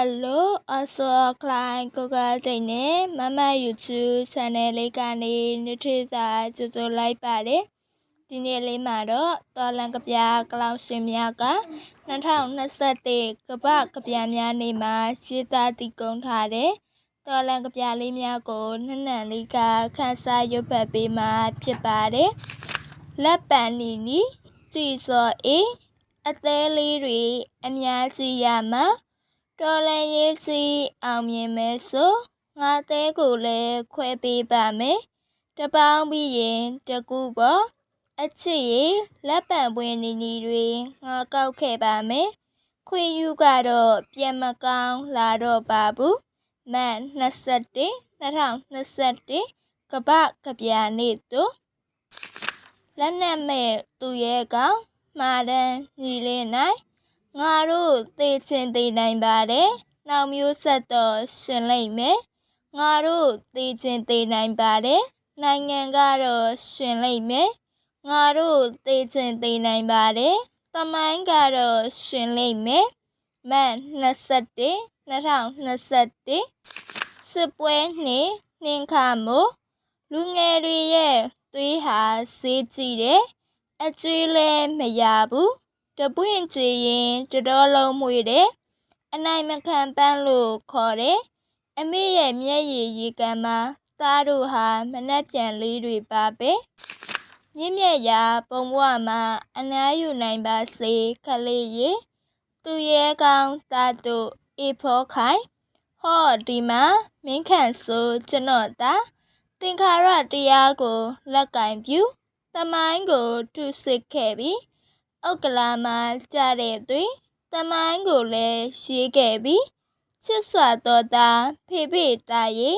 Hello အစောခလိုင်းကိုကတိတ်နဲ့မမ YouTube channel လေးကနေနေ့ထွေစာကြိုဆိုလိုက်ပါတယ်ဒီနေ့လေးမှာတော့တော်လန်ကပြကလောင်ရှင်များက2021ကပကပြများနေ့မှာရှင်းသားတည်ကုန်းထားတဲ့တော်လန်ကပြလေးများကိုနှနံလေးကခန်းစားရွတ်ဖတ်ပေးမှာဖြစ်ပါတယ်လက်ပံနီနီကြည်စောအေးအသေးလေးတွေအများကြီးရမှာ တော်လန်ရေးစီအောင်မြင်မယ်ဆိုငါသေးကိုလည်းခွဲပေးပါမယ်တပေါင်းပြီးရင်တကူပေါ့အချစ်ရလက်ပံပွင့်နီနီတွေငါကောက်ခဲ့ပါမယ်ခွေယူကတော့ပြန်မကောင်းလာတော့ပါဘူးမန်21 2021ကပကပြာနေ့တို့လက်နက်မဲ့သူရဲ့ကောင်မာတန်ညီလေးနိုင် ငါတို့သေချင်သေနိုင်ပါတယ်။နောက်မျိုးဆက်တော့ရှင်လိမ့်မယ်။ငါတို့သေချင်သေနိုင်ပါတယ်။နိုင်ငံကတော့ရှင်လိမ့်မယ်။ငါတို့သေချင်သေနိုင်ပါတယ်။တမိုင်းကတော့ရှင်လိမ့်မယ်။မန်21 2021စစ်ပွဲနှင့်နှင်းခါမို့လူငယ်တွေရဲ့သွေးဟာစေးကြည့်တယ်။အကျွေးလဲမရဘူး တပွင့်ကြည်ရင်တတော်လုံးမွေတယ်အနိုင်မခံပန်းလို့ခေါ်တယ်အမေရဲ့မျက်ရည်ရေကန်မှာသားတို့ဟာမနှက်ပြန်လေးတွေပါပဲမြင့်မြတ်ရာပုံဘဝမှာအနားယူနိုင်ပါစေခလေးရေသူရဲကောင်းသားတို့အေဖောခိုင်ဟောဒီမှာမင်းခန့်ဆိုကျွန်တော်သာသင်္ခါရတရားကိုလက်ကင်ပြူတမိုင်းကိုထုစစ်ခဲ့ပြီး ဥက္ကလာမှာကြတဲ့သွေးတမိုင်းကိုလည်းရှိခဲ့ပြီးချစ်စွာတော်တာဖေဖေတာရီ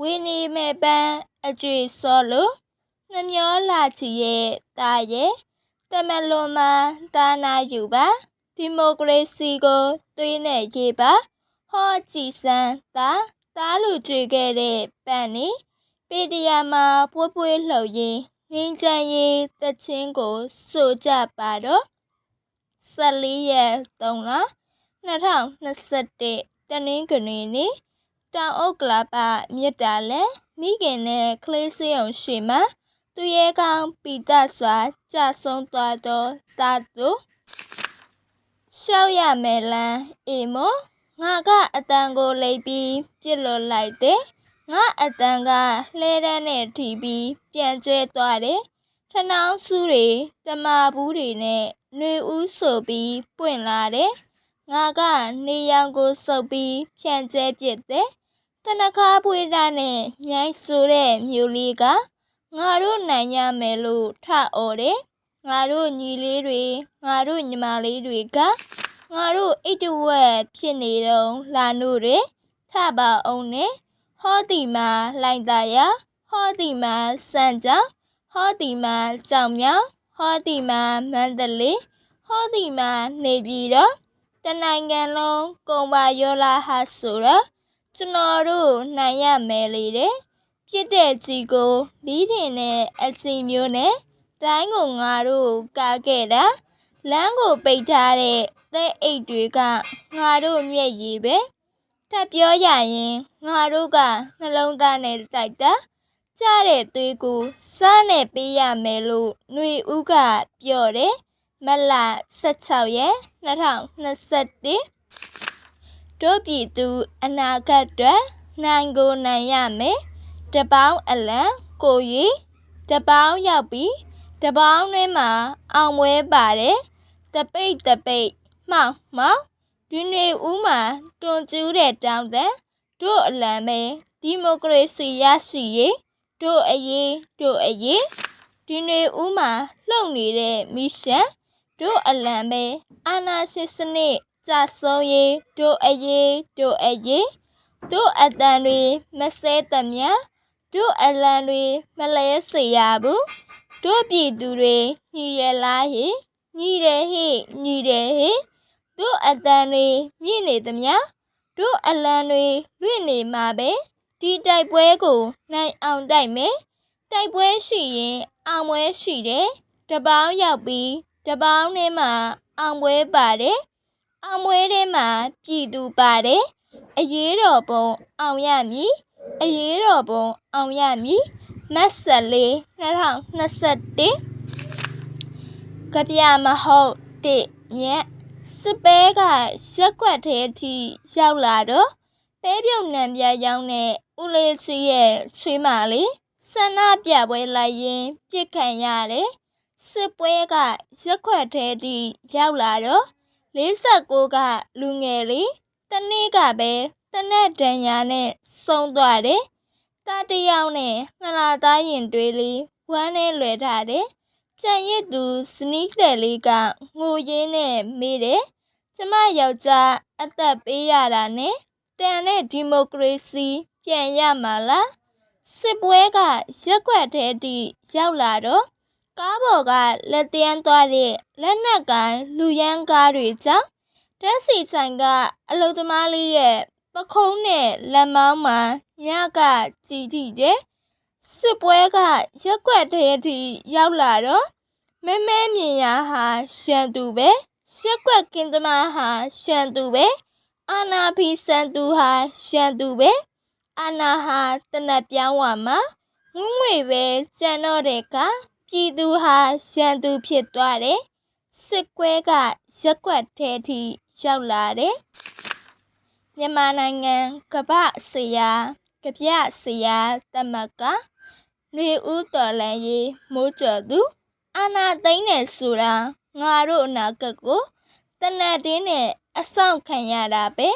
ဝင်းနေမဲ့ပန်းအကျွေစောလို့နှမျောလာချီရဲ့တာရဲ့တမလွန်မှာတာနာယူပါဒီမိုကရေစီကိုသွေးနဲ့ရေးပါဟောကြည်စမ်းတာတားလူကြွေခဲ့တဲ့ပန်းနေပေတရာမှာပွေးပွေးလှုပ်ရင် ငင်းချမ်းရေးတချင်းကိုဆိုကြပါတော့14ရက်3လ2021တနင်္ဂနွေနေ့တောင်အုပ်ကလာပမြစ်တာလဲမိခင်နဲ့ကလေးစေးအောင်ရှိမှသူရဲကောင်းပီတစွာကြဆုံးသွားသောသာသူရှောက်ရမယ်လန်းအေမငါကအတန်ကိုလိပ်ပြီးပြစ်လွတ်လိုက်တဲ့ ငါအတန်ကလှဲတန်းနဲ့ထီပြီးပြန်ကျဲသွားတယ်ထနောင်းစုတွေတမာဘူးတွေနဲ့နွေဦးဆိုပြီးပွင့်လာတယ်ငါကနေရောင်ကိုစုပ်ပြီးဖြန့်ကျဲပစ်တဲ့တနခါပွေးတာနဲ့မြိုင်းဆိုတဲ့မြို့လေးကငါတို့နိုင်ရမယ်လို့ထအော်တယ်ငါတို့ညီလေးတွေငါတို့ညီမလေးတွေကငါတို့အိတ်တဝက်ဖြစ်နေတော့လာနို့တွေထပါအောင်နဲ့ ဟောဒီမှာလိုင်တာရဟောဒီမှာစံကြောင်ဟောဒီမှာကြောင်မြောင်ဟောဒီမှာမန္တလေးဟောဒီမှာနေပြည်တော်တနိုင်ငံလုံးကုံပါရောလာဟာဆိုတော့ကျွန်တော်တို့နိုင်ရမယ်လေတဲ့ပြစ်တဲ့ကြီးကိုလီးတင်နဲ့အချီမျိုးနဲ့တိုင်းကိုငါတို့ကာခဲ့တာလမ်းကိုပိတ်ထားတဲ့သဲအိတ်တွေကငါတို့မျက်ရည်ပဲ ထပ်ပြောရရင်ငါတို့ကနှလုံးသားနဲ့တိုက်တာကြတဲ့သွေးကိုစားနဲ့ပေးရမယ်လို့ຫນွေဦးကပြောတယ်မလ16ရက်2021တို့ပြည်သူအနာဂတ်အတွက်နိုင်ကိုနိုင်ရမယ်တပေါင်းအလံကိုရီတပေါင်းရောက်ပြီးတပေါင်းတွင်းမှာအောင်ပွဲပါတယ်တပိတ်တပိတ်မှောင်မှောင် ဒီနေဦးမှာတွန်ကျူးတဲ့တောင်းတန်တို့အလံပဲဒီမိုကရေစီရရှိရေးတို့အရေးတို့အရေးဒီနေဦးမှာလှုပ်နေတဲ့မီရှင်တို့အလံပဲအာနာရှင်စနစ်ကြဆုံးရေးတို့အရေးတို့အရေးတို့အတန်တွေမဆဲသမျှတို့အလံတွေမလဲစေရဘူးတို့ပြည်သူတွေညီရလားဟိညီတယ်ဟိညီတယ်ဟိ တို့အတန်တွေမြင့်နေသမျှတို့အလံတွေလွင့်နေမှာပဲဒီတိုက်ပွဲကိုနိုင်အောင်တိုက်မယ်တိုက်ပွဲရှိရင်အောင်ပွဲရှိတယ်တပေါင်းရောက်ပြီးတပေါင်းထဲမှာအောင်ပွဲပါတယ်အောင်မွေးထဲမှာပြည်သူပါတယ်အရေးတော်ပုံအောင်ရမည်အရေးတော်ပုံအောင်ရမည်မတ်ဆက်လေး2021ကပြမဟုတ်တိမြက် စစ်ပဲကရက်ွက်သေးထိရောက်လာတော့ပဲပြုတ်နံပြရောင်းတဲ့ဦးလေးချီရဲ့ချွေးမလေးဆန္ဒပြပွဲလိုက်ရင်ပြစ်ခံရတယ်စစ်ပွဲကရက်ွက်သေးထိရောက်လာတော့49ကလူငယ်လေးတနေ့ကပဲတနက်ဒဏ်ရာနဲ့ဆုံးသွားတယ်။တားတယောက်နဲ့နှလာသားရင်တွေးလေးဝမ်းနဲ့လွယ်ထားတယ်။ ကြံရစ်သူစနီးတယ်လေးကငိုရင်းနဲ့မေးတယ်။ကျမယောက်ျားအသက်ပေးရတာနဲ့တန်တဲ့ဒီမိုကရေစီပြန်ရမှာလား။စစ်ပွဲကရက်ွက်တဲ့တိရောက်လာတော့ကားပေါ်ကလက်တန်းသွားတဲ့လက်နက်ကိုင်လူရန်ကားတွေကြောင့်တက်စီဆိုင်ကအလုသမားလေးရဲ့ပခုံးနဲ့လက်မောင်းမှာညကကြည်ထိတယ် စစ်ပွဲကရက်ွက်တဲ့အထိရောက်လာတော့မဲမဲမြင်ရဟာရှန်သူပဲရှက်ွက်ကင်းသမားဟာရှန်သူပဲအာနာဖီစန်သူဟာရှန်သူပဲအာနာဟာတနက်ပြောင်းဝမှာငွငွေပဲကြံတော့တဲ့ကပြည်သူဟာရန်သူဖြစ်သွားတယ်။စစ်ကွဲကရက်ွက်ထဲထိရောက်လာတယ်။မြန်မာနိုင်ငံကပ္ပဆရာကပြဆရာတမက ຫນွေဦးတော်လန်ရေးမိုးကျော်သူအာနာသိမ့်နဲ့ဆိုတာငါတို့အနာဂတ်ကိုတနတ်တင်းနဲ့အဆောင်ခံရတာပဲ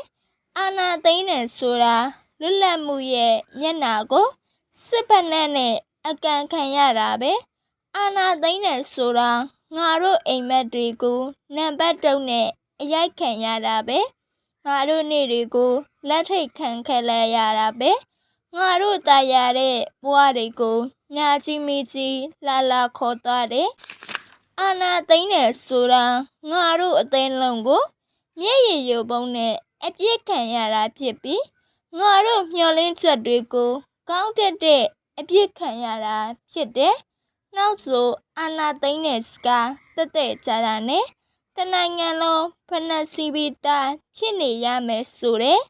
အာနာသိမ့်နဲ့ဆိုတာလွတ်လပ်မှုရဲ့မျက်နာကိုစစ်ဖက်နဲ့အကန်ခံရတာပဲအာနာသိမ့်တယ်ဆိုတာငါတို့အိမ်မက်တွေကိုနံပါတ်တုံးနဲ့အရိုက်ခံရတာပဲငါတို့နေ့တွေကိုလက်ထိတ်ခံခဲ့လိုက်ရတာပဲ ငါတို့တာရတဲ့ဘဝတွေကိုညာကြီးမီကြီးလာလာခေါ်သွားတယ်အာနာသိမ့်တယ်ဆိုတာငါတို့အသိလုံးကိုမျက်ရည်ယိုပုံနဲ့အပြစ်ခံရတာဖြစ်ပြီးငါတို့မျောလင်းချက်တွေကိုကောင်းတက်တဲ့အပြစ်ခံရတာဖြစ်တယ်နောက်ဆိုအာနာသိမ့်တဲ့စကားတက်တဲ့ကြတာနဲ့တနိုင်ငံလုံးဖနက်စီပီတာဖြစ်နေရမယ်ဆိုတဲ့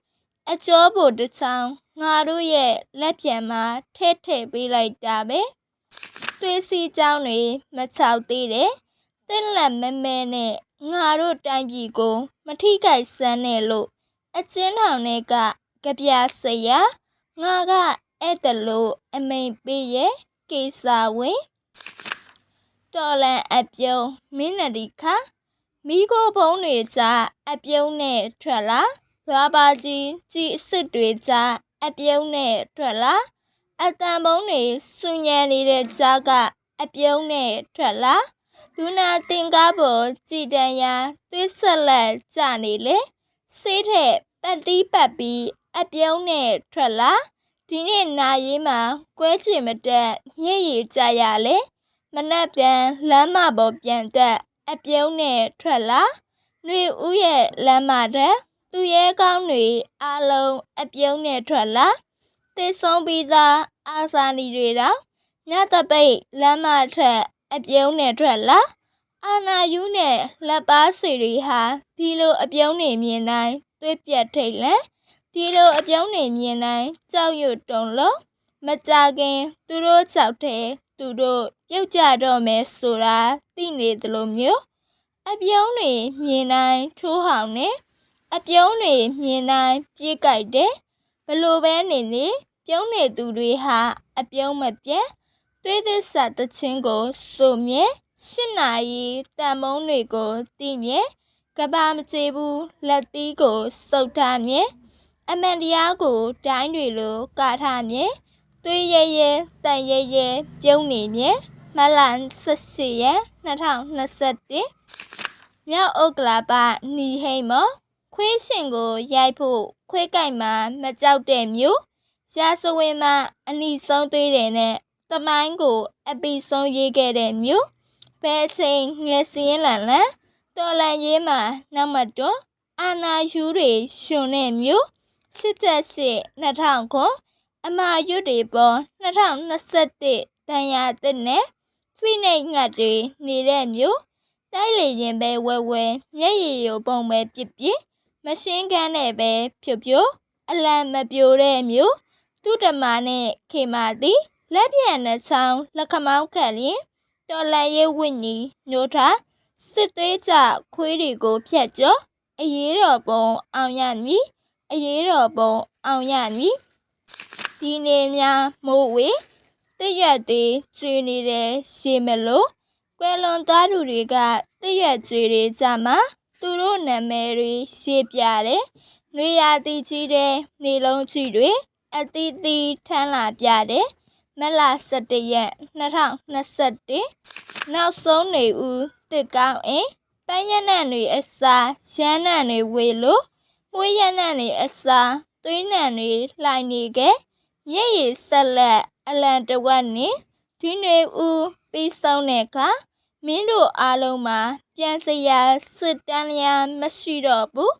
အကျော်ဖို့တစ်ချောင်းငါတို့ရဲ့လက်ပြန်မှာထဲထည့်ပေးလိုက်တာပဲသွေးစီကြောင်းတွေမချောက်သေးတယ်တင်းလက်မဲမဲနဲ့ငါတို့တိုင်းပြည်ကို မထိကြိုက်စမ်းနဲ့လို့အချင်းထောင်တွေကကြပြဆရာငါကအဲ့တလို့အမိန်ပေးရဲ့ကိစ္စဝင်တော်လန်အပြုံးမင်းနဒီခါမိကိုဘုံတွေကြားအပြုံးနဲ့ထွက်လာ ရာဘာကြီးကြီးအစ်စ်တွေကြားအပြုံးနဲ့ထွက်လာအတန်ဘုံတွေစူညံနေတဲ့ကြားကအပြုံးနဲ့ထွက်လာလူနာတင်ကားပေါ်ကြည်တန်ရာသွေးဆက်လက်ကြနေလေစေးထက်ပတ်တီးပတ်ပြီးအပြုံးနဲ့ထွက်လာဒီနေ့နာရေးမှာကွဲချင်မတက်မျက်ရည်ကြရလေမနက်ပြန်လမ်းမပေါ်ပြန်တက်အပြုံးနဲ့ထွက်လာနှွေဦးရဲ့လမ်းမတက် သူရဲကောင်းတွေအားလုံးအပြုံးနဲ့ထွက်လာတည်ဆုံးပြီးသားအာဇာနည်တွေတော့ညတပိတ်လမ်းမထက်အပြုံးနဲ့ထွက်လာအာနာယူနဲ့လက်ပါစီတွေဟာဒီလိုအပြုံးနေမြင်တိုင်းသွေးပြက်ထိတ်လန့်ဒီလိုအပြုံးနေမြင်တိုင်းကြောက်ရွံ့တုန်လို့မကြခင်သူတို့ကြောက်တဲ့သူတို့ပြုတ်ကြတော့မယ်ဆိုတာသိနေသလိုမျိုးအပြုံးတွေမြင်တိုင်းထိုးဟောင်နေ အပြုံးတွေမြင်တိုင်းပြေးကြိုက်တယ်ဘလို့ပဲနေနေပြုံးနေသူတွေဟာအပြုံးမပြတ်သွေးသစ္စာတချင်းကိုစုံမြဲရှစ်နာရီတန်မုံတွေကိုတီးမြဲကဘာမချေဘူးလက်သီးကိုစုပ်ထားမြဲအမှန်တရားကိုတိုင်းတွေလိုကာထားမြဲသွေးရဲရဲတန်ရဲရဲပြုံးနေမြဲမလန်18ရက်2021မြောက်ဥက္ကလာပနီဟိမ ခွေးရှင်ကိုရိုက်ဖို့ခွေးကြိုက်မှာမကြောက်တဲ့မျိုးရာဇဝင်မှာအနီဆုံးသွေးတယ်နဲ့တမိုင်းကိုအပီဆုံးရေးခဲ့တဲ့မျိုးဘယ်ချိန်ငယ်စင်းလန်လန်တော်လန်ရေးမှာနောက်မတွန်းအာနာယူတွေရှင်တဲ့မျိုး88 2000ခုအမာရွတ်တွေပေါ်2021တန်ရာတစ်နဲ့ဖိနှိပ်ငတ်တွေနေတဲ့မြို့တိုက်လေရင်ပဲဝဲဝဲမျက်ရည်ရိုပုံပဲပြစ်ပြစ် မရှင်းကန်းနဲ့ပဲဖြိုဖြိုအလံမပြိုတဲ့မျိုးသူတမနဲ့ခေမာသည်လက်ပြန်နှချောင်းလက်ခမောင်းခက်လျင်တော်လန်ရေးဝိညာဉ်ညိုထားစစ်သွေးကြခွေးတွေကိုဖြတ်ကျော်အရေးတော်ပုံအောင်ရမည်အရေးတော်ပုံအောင်ရမည်ဒီနေများမိုးဝေတရက်သေးကျွေနေတဲ့ရှေမလို့ကွယ်လွန်သွားသူတွေကတရက်ကျွေတွေကြမှာ သူတို့နာမည်တွေရှေ့ပြတယ်။နှွေရာတီကြီးတဲ့နေလုံးကြီးတွေအတီးတီးထမ်းလာပြတယ်။မလ17ရက်2021နောက်ဆုံးနေဦးတစ်ကောင်းအင်းပန်းရနံ့တွေအစာရမ်းနံ့တွေဝေလို့မွေးရနံ့တွေအစာသွေးနံ့တွေလှိုင်နေခဲ့မျက်ရည်ဆက်လက်အလံတဝက်နဲ့ဒီနေဦးပြီးဆုံးတဲ့အခါ မင်းတို့အားလုံးမှာပြန်စရာစစ်တမ်းလျာမရှိတော့ဘူး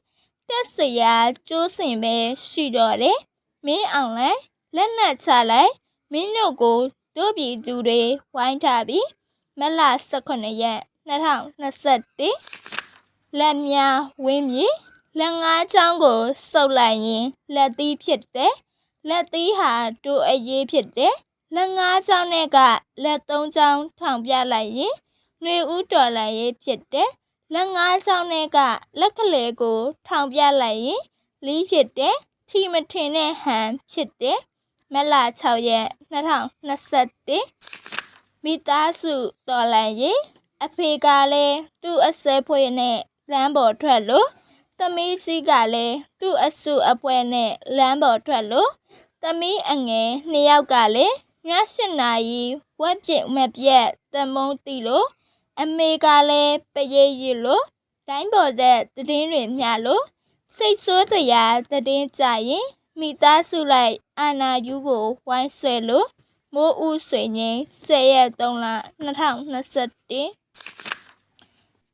တက်စရာကျိုးစင်ပဲရှိတော့တယ်မင်းအောင်လိုက်လက်နက်ချလိုက်မင်းတို့ကိုတို့ပြည်သူတွေဝိုင်းထားပြီးမလ18ရက်2021လက်များဝင်းမြေလက်ငါးချောင်းကိုစုပ်လိုက်ရင်လက်သီးဖြစ်တယ်လက်သီးဟာတို့အရေးဖြစ်တယ်လက်ငါးချောင်းနဲ့ကလက်သုံးချောင်းထောင်ပြလိုက်ရင် ຫນွေဦးတော်လည်းရေးဖြစ်တယ်လက်ငါးချောင်းနဲ့ကလက်ကလေးကို ထောင်ပြလိုက်ရင်လီးဖြစ်တယ်ထီမထင်တဲ့ဟန်ဖြစ်တယ်မလ6ရက်2021မိသားစုတော်လန်ရေးအဖေကလည်းသူ့အစဲဖွေနဲ့လမ်းပေါ်ထွက်လို့သမီးကြီးကလည်းသူ့အစုအပွဲနဲ့လမ်းပေါ်ထွက်လို့သမီးအငယ်နှစ်ယောက်ကလည်းည၈နာရီဝက်ပြစ်မပြက်တမုံတီလို့ အမေကလည်းပရိတ်ရလို့တိုင်းပေါ်တဲ့တည်င်းတွေမျှလို့စိတ်ဆိုးတရားတည်င်းကြရင်မိသားစုလိုက်အာနာယူကိုဝိုင်းဆွဲလို့မိုးဦးဆွေငင်း10ရက်3လ2021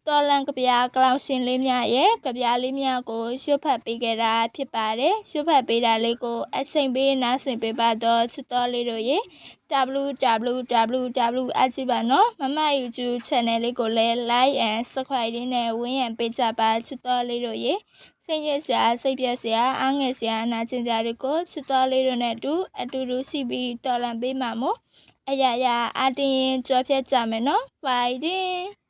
တော်လန်ကဗျာကလောင်ရှင်လေးများရဲ့ကဗျာလေးများကိုရွတ်ဖတ်ပေးခဲ့တာဖြစ်ပါတယ်ရွတ်ဖတ်ပေးတာလေးကိုအချိန်ပေးနားဆင်ပေးပါတော့ချစ်တော်လေးတို့ရေ www အကြည့်ပါနော်မမ YouTube channel လေးကိုလည်း like and subscribe လေးနဲ့ဝန်းရံပေးကြပါချစ်တော်လေးတို့ရေစိတ်ရစရာစိတ်ပြက်စရာအားငယ်စရာနာကျင်စရာတွေကိုချစ်တော်လေးတို့နဲ့အတူအတူတူရှိပြီးတော်လန်ပေးမှာမို့အရာရာအတင်းကြောဖြတ်ကြမယ်နော် fighting